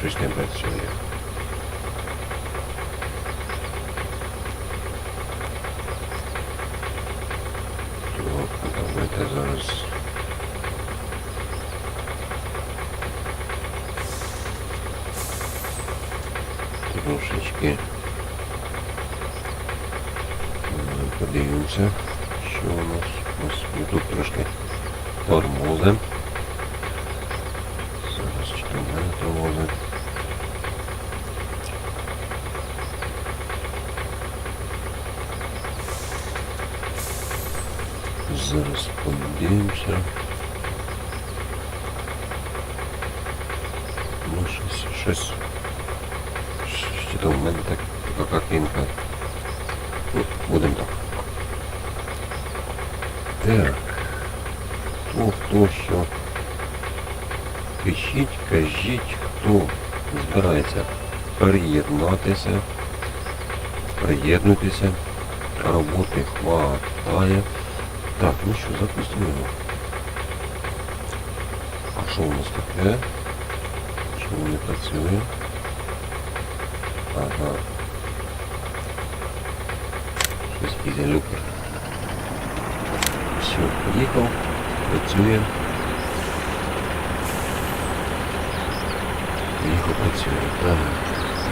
щось не працює. То давайте зараз. Трошечки е, подивимося, що у нас нас YouTube трошки тормозить. Зараз чи то Зараз подивимося. Ну, щось, щось. Чи то в мене так, така картинка. Ну, будемо так. Так. Хто, хто що? Пишіть, кажіть, хто збирається приєднатися, приєднуйтеся, роботи хватає. Так, ну що, запустимо його. А що у нас таке? Чому не працює? Ага. Щось ізялюк. Все, поїхав, працює. Поїхав, працює. Так,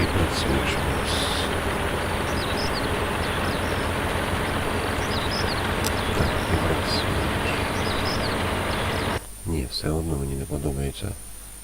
і працюєш у нас. Ні, все одно мені не подобається.